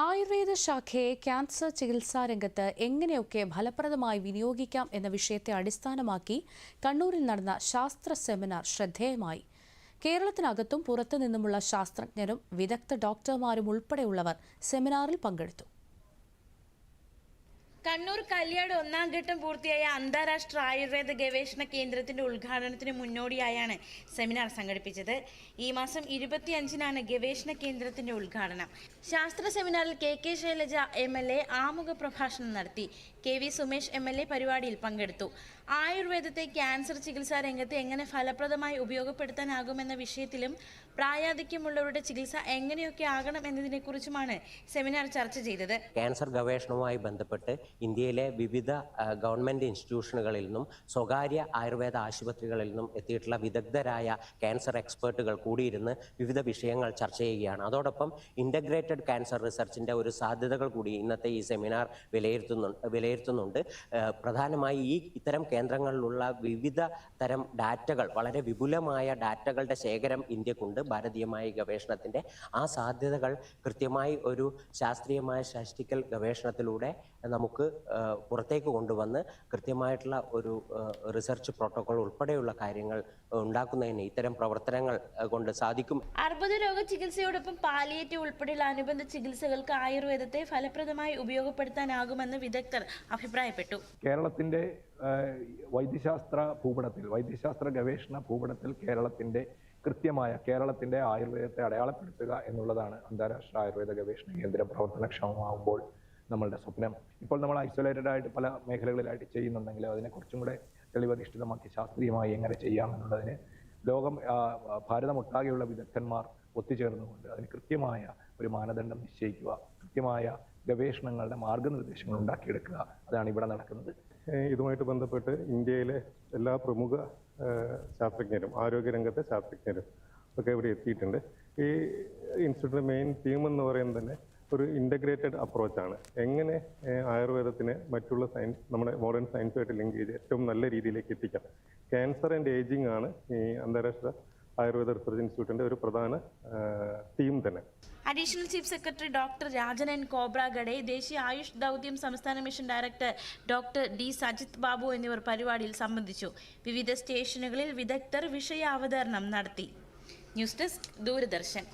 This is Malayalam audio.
ആയുർവേദ ശാഖയെ ക്യാൻസർ ചികിത്സാ രംഗത്ത് എങ്ങനെയൊക്കെ ഫലപ്രദമായി വിനിയോഗിക്കാം എന്ന വിഷയത്തെ അടിസ്ഥാനമാക്കി കണ്ണൂരിൽ നടന്ന ശാസ്ത്ര സെമിനാർ ശ്രദ്ധേയമായി. കേരളത്തിനകത്തും പുറത്തു നിന്നുമുള്ള ശാസ്ത്രജ്ഞരും വിദഗ്ധ ഡോക്ടർമാരും ഉൾപ്പെടെയുള്ളവർ സെമിനാറിൽ പങ്കെടുത്തു. കണ്ണൂർ കല്യാട് ഒന്നാം ഘട്ടം പൂർത്തിയായ അന്താരാഷ്ട്ര ആയുർവേദ ഗവേഷണ കേന്ദ്രത്തിന്റെ ഉദ്ഘാടനത്തിന് മുന്നോടിയായാണ് സെമിനാർ സംഘടിപ്പിച്ചത്. ഈ മാസം ഇരുപത്തിയഞ്ചിനാണ് ഗവേഷണ കേന്ദ്രത്തിന്റെ ഉദ്ഘാടനം. ശാസ്ത്ര സെമിനാറിൽ K K Shailaja M L A ആമുഖ പ്രഭാഷണം നടത്തി. K V Sumesh M L A പരിപാടിയിൽ പങ്കെടുത്തു. ആയുർവേദത്തെ ക്യാൻസർ ചികിത്സാ രംഗത്ത് എങ്ങനെ ഫലപ്രദമായി ഉപയോഗപ്പെടുത്താനാകുമെന്ന വിഷയത്തിലും പ്രായാധിക്യമുള്ളവരുടെ ചികിത്സ എങ്ങനെയൊക്കെ ആകണം എന്നതിനെക്കുറിച്ചുമാണ് സെമിനാർ ചർച്ച ചെയ്തത്. ക്യാൻസർ ഗവേഷണവുമായി ബന്ധപ്പെട്ട് ഇന്ത്യയിലെ വിവിധ ഗവൺമെന്റ് ഇൻസ്റ്റിറ്റ്യൂഷനുകളിൽ നിന്നും സ്വകാര്യ ആയുർവേദ ആശുപത്രികളിൽ നിന്നും എത്തിയിട്ടുള്ള വിദഗ്ധരായ ക്യാൻസർ എക്സ്പേർട്ടുകൾ കൂടിയിരുന്ന് വിവിധ വിഷയങ്ങൾ ചർച്ച ചെയ്യുകയാണ്. അതോടൊപ്പം ഇന്റഗ്രേറ്റഡ് ക്യാൻസർ റിസർച്ചിന്റെ ഒരു സാധ്യതകൾ കൂടി ഇന്നത്തെ ഈ സെമിനാർ വിലയിരുത്തുന്നു വിലയിരുത്തുന്നുണ്ട്. പ്രധാനമായി ഈ ഇത്തരം കേന്ദ്രങ്ങളിലുള്ള വിവിധ തരം ഡാറ്റകൾ വളരെ വിപുലമായ ഡാറ്റകളുടെ ശേഖരം ഇന്ത്യക്കുണ്ട് ഭാരതീയമായ ഗവേഷണത്തിന്റെ ആ സാധ്യതകൾ കൃത്യമായി ഒരു ശാസ്ത്രീയമായ ശാസ്ത്രിക്കൽ ഗവേഷണത്തിലൂടെ നമുക്ക് പുറത്തേക്ക് കൊണ്ടുവന്ന് കൃത്യമായിട്ടുള്ള ഒരു റിസർച്ച് പ്രോട്ടോകോൾ ഉൾപ്പെടെയുള്ള കാര്യങ്ങൾ ഉണ്ടാക്കുന്നതിന് ഇത്തരം പ്രവർത്തനങ്ങൾ കൊണ്ട് സാധിക്കും. അർബുദ രോഗ ചികിത്സയോടൊപ്പം പാലിയേറ്റീവ് ഉൾപ്പെടെയുള്ള അനുബന്ധ ചികിത്സകൾക്ക് ആയുർവേദത്തെ ഫലപ്രദമായി ഉപയോഗപ്പെടുത്താനാകുമെന്ന് വിദഗ്ധർ അഭിപ്രായപ്പെട്ടു. കേരളത്തിന്റെ വൈദ്യശാസ്ത്ര ഭൂപടത്തിൽ വൈദ്യശാസ്ത്ര ഗവേഷണ ഭൂപടത്തിൽ കേരളത്തിന്റെ കൃത്യമായ കേരളത്തിന്റെ ആയുർവേദത്തെ അടയാളപ്പെടുത്തുക എന്നുള്ളതാണ് അന്താരാഷ്ട്ര ആയുർവേദ ഗവേഷണ കേന്ദ്രം പ്രവർത്തനക്ഷമമാകുമ്പോൾ നമ്മളുടെ സ്വപ്നം. ഇപ്പോൾ നമ്മൾ ഐസൊലേറ്റഡ് ആയിട്ട് പല മേഖലകളിലായിട്ട് ചെയ്യുന്നുണ്ടെങ്കിൽ അതിനെ കുറച്ചും കൂടെ തെളിവധിഷ്ഠിതമാക്കി ശാസ്ത്രീയമായി എങ്ങനെ ചെയ്യാമെന്നുള്ളതിന് ലോകം ഭാരതമൊട്ടാകെയുള്ള വിദഗ്ധന്മാർ ഒത്തുചേർന്നുകൊണ്ട് അതിന് കൃത്യമായ ഒരു മാനദണ്ഡം നിശ്ചയിക്കുക കൃത്യമായ ഗവേഷണങ്ങളുടെ മാർഗനിർദ്ദേശങ്ങൾ ഉണ്ടാക്കിയെടുക്കുക. അതാണ് ഇവിടെ നടക്കുന്നത്. ഇതുമായിട്ട് ബന്ധപ്പെട്ട് ഇന്ത്യയിലെ എല്ലാ പ്രമുഖ ശാസ്ത്രജ്ഞരും ആരോഗ്യരംഗത്തെ ശാസ്ത്രജ്ഞരും ഒക്കെ ഇവിടെ എത്തിയിട്ടുണ്ട്. ഈ ഇൻസ്റ്റിറ്റ്യൂട്ടിന്റെ മെയിൻ തീം എന്ന് പറയുന്നത് തന്നെ ഒരു ഇന്റഗ്രേറ്റഡ് അപ്രോച്ചാണ് എങ്ങനെ ആയുർവേദത്തിനെ മറ്റുള്ള സയൻസ് നമ്മുടെ മോഡേൺ സയൻസുമായിട്ട് ലിങ്ക് ചെയ്ത് ഏറ്റവും നല്ല രീതിയിലേക്ക് എത്തിക്കാം. ക്യാൻസർ ആൻഡ് ഏജിങ് ആണ് ഈ അന്താരാഷ്ട്ര ആയുർവേദ റിസർച്ച് ഇൻസ്റ്റിറ്റ്യൂട്ടിന്റെ ഒരു പ്രധാന തീം തന്നെ. Additional chief secretary doctor Rajan N Khobragade ദേശീയ ആയുഷ് ദൗത്യം സംസ്ഥാന mission director doctor D Sajith Babu എന്നിവർ പരിപാടിയിൽ സംബന്ധിച്ചു. വിവിധ സ്റ്റേഷനുകളിൽ വിദഗ്ധർ വിഷയാവതരണം നടത്തി. News desk Doordarshan.